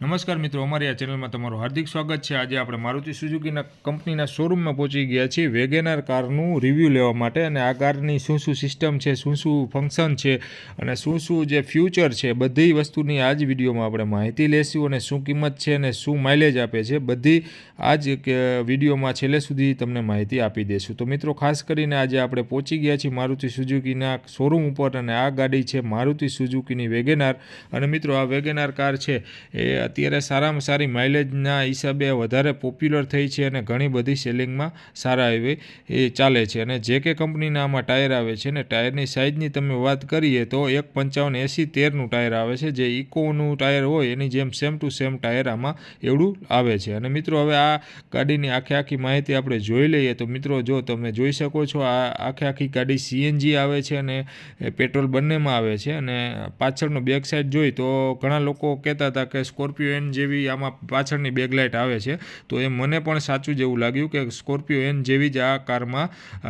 નમસ્કાર મિત્રો, અમારી આ ચેનલમાં તમારું હાર્દિક સ્વાગત છે. આજે આપણે મારુતિ સુઝુકીના કંપનીના શોરૂમમાં પહોંચી ગયા છીએ. વેગેનાર કારનું રિવ્યૂ લેવા માટે અને આ કારની શું શું સિસ્ટમ છે, શું શું ફંક્શન છે અને શું શું જે ફ્યુચર છે, બધી વસ્તુની આ જ વિડીયોમાં આપણે માહિતી લેશું અને શું કિંમત છે અને શું માઇલેજ આપે છે, બધી આ જ વિડીયોમાં છેલ્લે સુધી તમને માહિતી આપી દઈશું તો મિત્રો, ખાસ કરીને આજે આપણે પહોંચી ગયા છીએ મારુતિ સુઝુકીના શોરૂમ ઉપર અને આ ગાડી છે મારુતિ સુઝુકીની વેગેનાર. અને મિત્રો, આ વેગેનાર કાર છે એ અત્યારે સારામાં સારી માઇલેજના હિસાબે વધારે પોપ્યુલર થઈ છે અને ઘણી બધી સેલિંગમાં સારા એવી એ ચાલે છે. અને જે કે કંપનીના આમાં ટાયર આવે છે ને ટાયરની સાઇઝની તમે વાત કરીએ તો એક પંચાવન એંસી તેરનું ટાયર આવે છે. જે ઇકોનું ટાયર હોય એની જેમ સેમ ટુ સેમ ટાયર આમાં એવડું આવે છે. અને મિત્રો હવે આ ગાડીની આખી આખી માહિતી આપણે જોઈ લઈએ તો મિત્રો જો તમે જોઈ શકો છો આ આખી આખી ગાડી સીએનજી આવે છે અને પેટ્રોલ બંનેમાં આવે છે. અને પાછળનો બેક સાઈડ જોઈ તો ઘણા લોકો કહેતા હતા કે સ્કોર્પિયો એન જેવી આમાં પાછળની બેકલાઇટ આવે છે, તો એ મને પણ સાચું જેવું લાગ્યું કે સ્કોર્પિયો એન જેવી જ આ કારમાં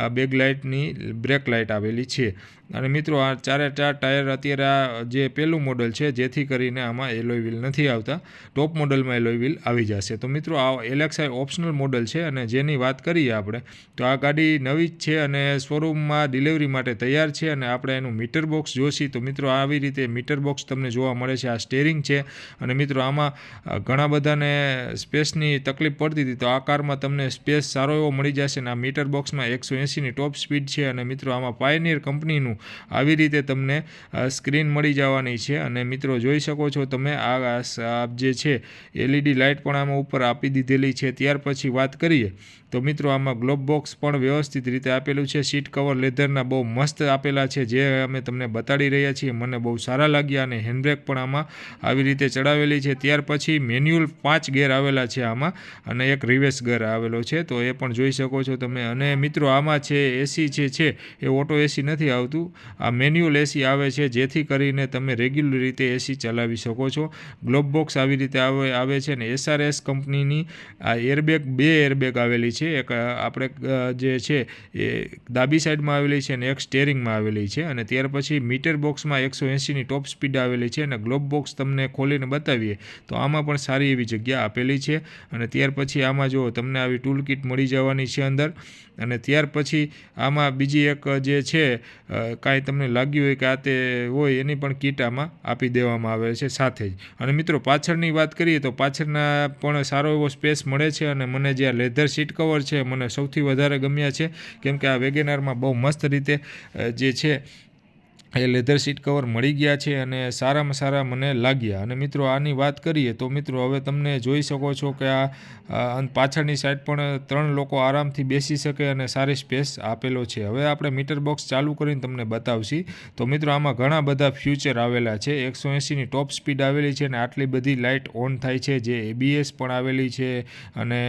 બેકલાઇટની બ્રેક લાઇટ આવેલી છે. અને મિત્રો, આ ચારે ચાર ટાયર અત્યારે આ જે પહેલું મોડલ છે, જેથી કરીને આમાં એલોય વ્હીલ નથી આવતા ટોપ મોડલમાં એલોય વ્હીલ આવી જશે. તો મિત્રો, આ એલેક્સાઈ ઓપ્શનલ મોડલ છે અને જેની વાત કરીએ આપણે, તો આ ગાડી નવી જ છે અને શોરૂમમાં ડિલિવરી માટે તૈયાર છે અને આપણે એનું મીટર બોક્સ જોશી, તો મિત્રો, આવી રીતે મીટર બોક્સ તમને જોવા મળે છે. આ સ્ટેરિંગ છે અને મિત્રો, આમાં ઘણા બધાને સ્પેસની તકલીફ પડતી હતી, તો આ કારમાં તમને સ્પેસ સારો એવો મળી જશે અને આ મીટર બોક્સમાં એકસો એંસીની ટોપ સ્પીડ છે અને મિત્રો, આમાં પાયનિયર કંપનીનું આવી રીતે તમને સ્ક્રીન મળી જવાની છે અને મિત્રો જોઈ શકો છો તમે, આ જે છે, એલઈડી લાઇટ પણ આમાં ઉપર આપી દીધેલી છે. ત્યાર પછી વાત કરીએ, તો મિત્રો આમાં ગ્લોબ બોક્સ પણ વ્યવસ્થિત રીતે આપેલું છે. સીટ કવર લેધરના બહુ મસ્ત આપેલા છે, જે અમે તમને બતાડી રહ્યા છીએ. મને બહુ સારા લાગ્યા અને હેન્ડબ્રેક પણ આમાં આવી રીતે ચડાવેલી છે. ત્યાર પછી મેન્યુઅલ પાંચ ગેર આવેલા છે આમાં અને એક રિવેસ ગેર આવેલો છે. તો એ પણ જોઈ શકો છો તમે. અને મિત્રો આમાં છે એસી છે, એ ઓટો એસી નથી આવતું. આ મેન્યુઅલ એસી આવે છે, જેથી કરીને તમે રેગ્યુલર રીતે એસી ચલાવી શકો છો. ગ્લોબ બોક્સ આવી રીતે આવે આવે છે ને એસઆરએસ કંપનીની આ એરબેગ બે એરબેગ આવેલી છે. એક આપણે જે છે એ ડાબી સાઈડમાં આવેલી છે અને એક સ્ટેરિંગમાં આવેલી છે. અને ત્યાર પછી મીટર બોક્સમાં એકસો એંસીની ટોપ સ્પીડ આવેલી છે અને ગ્લોબ બોક્સ તમને ખોલીને બતાવીએ, તો આમાં પણ સારી એવી જગ્યા આપેલી છે. અને ત્યાર પછી આમાં જો તમને આવી ટૂલ કિટ મળી જવાની છે અંદર. અને ત્યાર પછી આમાં બીજી એક જે છે કાંઈ તમને લાગ્યું હોય કે આ તે હોય, એની પણ કીટ આમાં આપી દેવામાં આવે છે સાથે જ. અને મિત્રો, પાછળની વાત કરીએ તો પાછળના પણ સારો એવો સ્પેસ મળે છે અને મને જે આ લેધર સીટ કવર છે મને સૌથી વધારે ગમ્યા છે. કેમ કે આ વેગેનારમાં બહુ મસ્ત રીતે જે છે એ લેધર સીટ કવર મળી ગયા છે અને સારામાં સારા મને લાગ્યા. અને મિત્રો, આની વાત કરીએ તો મિત્રો, હવે તમને જોઈ શકો છો કે આ પાછળની સાઈડ પણ ત્રણ લોકો આરામથી બેસી શકે અને સારી સ્પેસ આપેલો છે. હવે આપણે મીટર બોક્સ ચાલુ કરીને તમને બતાવશી. તો મિત્રો, આમાં ઘણા બધા ફ્યુચર આવેલા છે. એકસો એંસીની ટોપ સ્પીડ આવેલી છે અને આટલી બધી લાઇટ ઓન થાય છે, જે એબીએસ પણ આવેલી છે. અને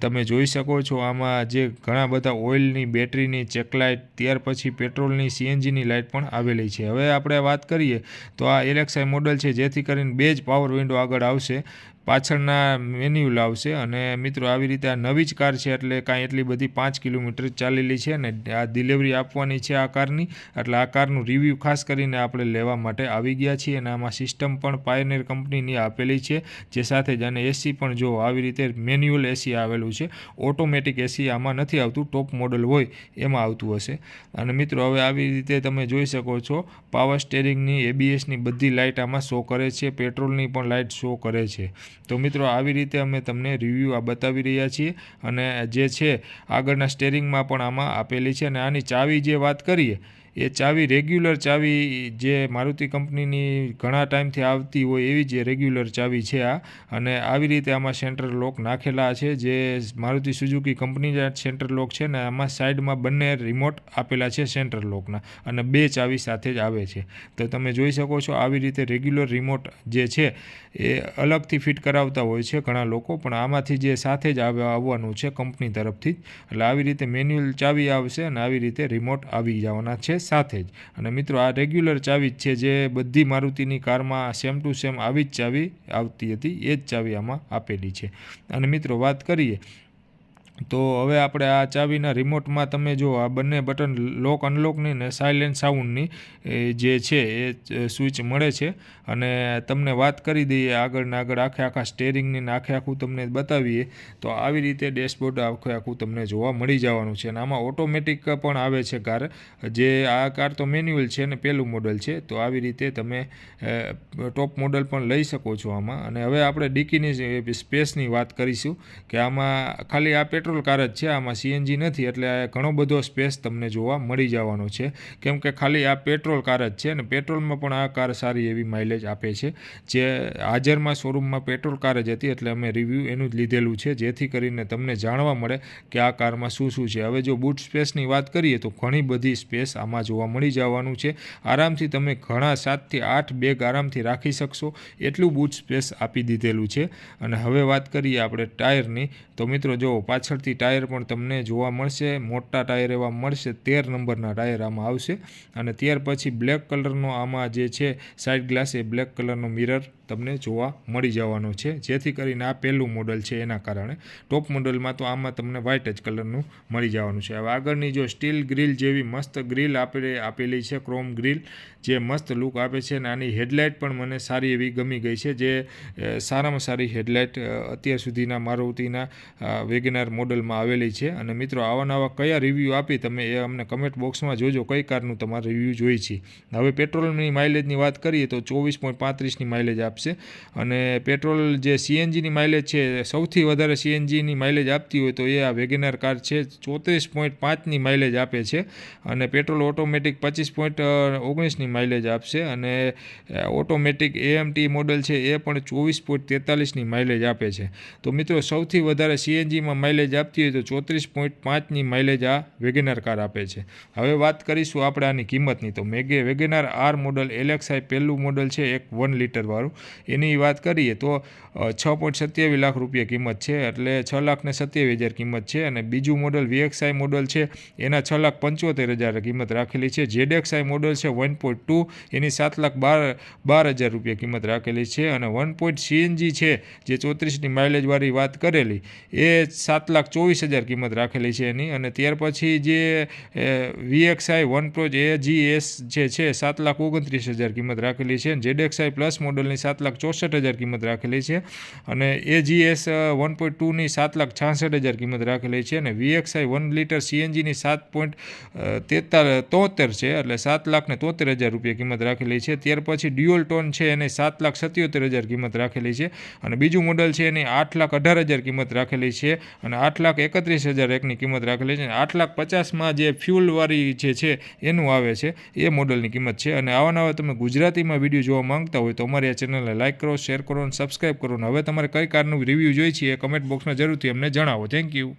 તમે જોઈ શકો છો આમાં જે ઘણા બધા ઓઇલની બેટરીની ચેકલાઇટ ત્યાર પછી પેટ્રોલની સીએનજીની લાઇટ પણ આવેલી છે. હવે આપણે વાત કરીએ તો આ એલેક્સાઈ મોડલ છે, જેથી કરીને બે જ પાવર વિન્ડો આગળ આવશે. પાછળના મેન્યુઅલ આવશે અને મિત્રો આવી રીતે આ નવી જ કાર છે એટલે કાંઈ એટલી બધી પાંચ કિલોમીટર ચાલેલી છે અને આ ડિલિવરી આપવાની છે આ કારની. એટલે આ કારનું રિવ્યૂ ખાસ કરીને આપણે લેવા માટે આવી ગયા છીએ અને આમાં સિસ્ટમ પણ પાયનેર કંપનીની આપેલી છે, જે સાથે જ અને એસી પણ જો આવી રીતે મેન્યુઅલ એસી આવેલું છે ઓટોમેટિક એસી આમાં નથી આવતું ટોપ મોડલ હોય એમાં આવતું હશે. અને મિત્રો હવે આવી રીતે તમે જોઈ શકો છો પાવર સ્ટેરિંગની એબીએસની બધી લાઇટ આમાં શો કરે છે પેટ્રોલની પણ લાઇટ શો કરે છે. તો મિત્રો, આવી રીતે અમે તમને રિવ્યૂ આ બતાવી રહ્યા છીએ અને જે છે, આગળના સ્ટેરિંગમાં પણ આમાં આપેલી છે અને આની ચાવી જે વાત કરીએ એ ચાવી રેગ્યુલર ચાવી જે મારુતિ કંપનીની ઘણા ટાઈમથી આવતી હોય એવી જ રેગ્યુલર ચાવી છે આ. અને આવી રીતે આમાં સેન્ટ્રલ લોક નાખેલા છે, જે મારુતિ સુઝુકી કંપનીના સેન્ટ્રલ લોક છે ને આમાં સાઈડમાં બંને રિમોટ આપેલા છે સેન્ટ્રલ લોકના અને બે ચાવી સાથે જ આવે છે. તો તમે જોઈ શકો છો આવી રીતે રેગ્યુલર રિમોટ જે છે એ અલગથી ફિટ કરાવતા હોય છે ઘણા લોકો, પણ આમાંથી જે સાથે જ આવે, આવવાનું છે કંપની તરફથી એટલે આવી રીતે મેન્યુઅલ ચાવી આવશે અને આવી રીતે રિમોટ આવી જવાના છે સાથે જ. અને મિત્રો, આ રેગ્યુલર ચાવી જ છે જે બધી મારુતિની કારમાં સેમ ટુ સેમ આવી જ ચાવી આવતી હતી. એ જ ચાવી આમાં આપેલી છે. અને મિત્રો, વાત કરીએ તો હવે આપણે આ ચાવીના રિમોટમાં તમે જો આ બંને બટન લોક અનલોકની ને સાયલેન્ટ સાઉન્ડની જે છે એ સ્વિચ મળે છે. અને તમને વાત કરી દઈએ આગળને આગળ આખે આખા સ્ટેરિંગની ને આખે આખું તમને બતાવીએ, તો આવી રીતે ડેશબોર્ડ આખે આખું તમને જોવા મળી જવાનું છે. અને આમાં ઓટોમેટિક પણ આવે છે કાર જે આ કાર તો મેન્યુઅલ છે ને પહેલું મોડલ છે, તો આવી રીતે તમે ટોપ મોડલ પણ લઈ શકો છો આમાં. અને હવે આપણે ડીકીની સ્પેસની વાત કરીશું, કે આમાં ખાલી આ પેટ્રોલ કાર જ છે. આમાં સીએનજી નથી, એટલે ઘણો બધો સ્પેસ તમને જોવા મળી જવાનો છે. કેમ કે ખાલી આ પેટ્રોલ કાર જ છે અને પેટ્રોલમાં પણ આ કાર સારી એવી માઇલેજ આપે છે. જે હાજરમાં શોરૂમમાં પેટ્રોલ કાર જ હતી, એટલે અમે રિવ્યૂ એનું જ લીધેલું છે, જેથી કરીને તમને જાણવા મળે કે આ કારમાં શું શું છે. હવે જો બૂટ સ્પેસની વાત કરીએ તો ઘણી બધી સ્પેસ આમાં જોવા મળી જવાનું છે. આરામથી તમે ઘણા સાતથી આઠ બેગ આરામથી રાખી શકશો. એટલું બૂટ સ્પેસ આપી દીધેલું છે. અને હવે વાત કરીએ આપણે ટાયરની. તો મિત્રો, જો પાછળથી ટાયર પણ તમને જોવા મળશે. મોટા ટાયર એવા મળશે. તેર નંબરના ટાયર આમાં આવશે. અને ત્યાર પછી બ્લેક કલરનો આમાં જે છે સાઇડ ગ્લાસ એ બ્લેક કલરનો મિરર તમને જોવા મળી જવાનો છે. જેથી કરીને આ પહેલું મોડલ છે એના કારણે. ટોપ મોડલમાં તો આમાં તમને વ્હાઇટ જ કલરનું મળી જવાનું છે. હવે આગળની જો સ્ટીલ ગ્રીલ જેવી મસ્ત ગ્રીલ આપણે આપેલી છે ક્રોમ ગ્રીલ જે મસ્ત લુક આપે છે અને આની હેડલાઇટ પણ મને સારી એવી ગમી ગઈ છે. જે સારામાં સારી હેડલાઇટ અત્યાર સુધીના મારુતિના વેગેનાર મોડલમાં આવેલી છે. અને મિત્રો આવા નવા કયા રિવ્યૂ આપી તમે એ અમને કમેન્ટ બોક્સમાં જોજો. કઈ કારનું તમારે રિવ્યૂ જોઈ છે. હવે પેટ્રોલની માઇલેજની વાત કરીએ તો ચોવીસ પોઈન્ટ પાંત્રીસની માઇલેજ આપશે. અને પેટ્રોલ જે સીએનજીની માઇલેજ છે, સૌથી વધારે સીએનજીની માઇલેજ આપતી હોય તો એ આ વેગેનાર કાર છે. ચોત્રીસ પોઈન્ટ પાંચની માઇલેજ આપે છે. અને પેટ્રોલ ઓટોમેટિક પચીસ પોઈન્ટ ઓગણીસની માઇલેજ આપશે. અને ઓટોમેટિક એએમટી મોડલ છે એ પણ ચોવીસ પોઈન્ટ તેતાલીસની માઇલેજ આપે છે. તો મિત્રો, સૌથી વધારે સીએનજીમાં માઇલેજ આપતી હોય તો ચોત્રીસ પોઈન્ટ પાંચની માઇલેજ આ વેગેનાર કાર આપે છે. હવે વાત કરીશું આપણે આની કિંમતની. તો મેગે વેગેનાર આર મોડલ એલેક્સાઈ પહેલું મોડલ છે, એક વન લીટરવાળું એની વાત કરીએ તો છ પોઈન્ટ સત્યાવીસ લાખ રૂપિયા કિંમત છે, એટલે છ લાખ ને સત્યાવીસ હજાર કિંમત છે. અને બીજું મોડલ વીએક્સઆઈ મોડલ છે, એના છ લાખ પંચોતેર હજાર કિંમત રાખેલી છે. જેડેક્સઆઈ મોડલ છે વન પોઈન્ટ ટુ એની સાત લાખ બાર બાર હજાર રૂપિયા કિંમત રાખેલી છે. અને વન પોઈન્ટ સીએનજી છે, જે ચોત્રીસની માઇલેજવાળી વાત કરેલી, એ સાત લાખ ચોવીસ હજાર કિંમત રાખેલી છે એની. અને ત્યાર પછી જે વીએક્સઆઈ વન પ્રો જે જી એસ જે છે, સાત લાખ ઓગણત્રીસ હજાર કિંમત રાખેલી છે. જેડેક્સઆઈ પ્લસ મોડલની સાત લાખ ચોસઠ હજાર કિંમત રાખેલી છે. અને A G S one point ટુની સાત લાખ છાસઠ હજાર કિંમત રાખેલી છે. અને વીએક્સઆઈ વન લીટર સીએનજીની સાત પોઈન્ટ તેતાર તોતેર છે. એટલે સાત લાખ તોતેર હજાર રૂપિયા કિંમત રાખેલી છે. ત્યાર પછી ડ્યુઅલ ટોન છે એને સાત લાખ સત્યોતેર હજાર કિંમત રાખેલી છે. અને બીજું મોડલ છે એની આઠ લાખ અઢાર હજાર કિંમત રાખેલી છે. અને આઠ લાખ એકત્રીસ હજાર એકની કિંમત રાખેલી છે. આઠ લાખ પચાસમાં જે ફ્યુલવાળી જે છે, એનું આવે છે. એ મોડલની કિંમત છે. અને આવા નવા તમે ગુજરાતીમાં વીડિયો જોવા માંગતા હોય તો અમારી આ ચેનલને લાઇક કરો, શેર કરો અને સબસ્ક્રાઈબ કરો. અને હવે તમારે કઈ કારનું રિવ્યૂ જોઈએ છે એ કમેન્ટ બોક્સમાં જરૂરથી અમને જણાવો. Thank you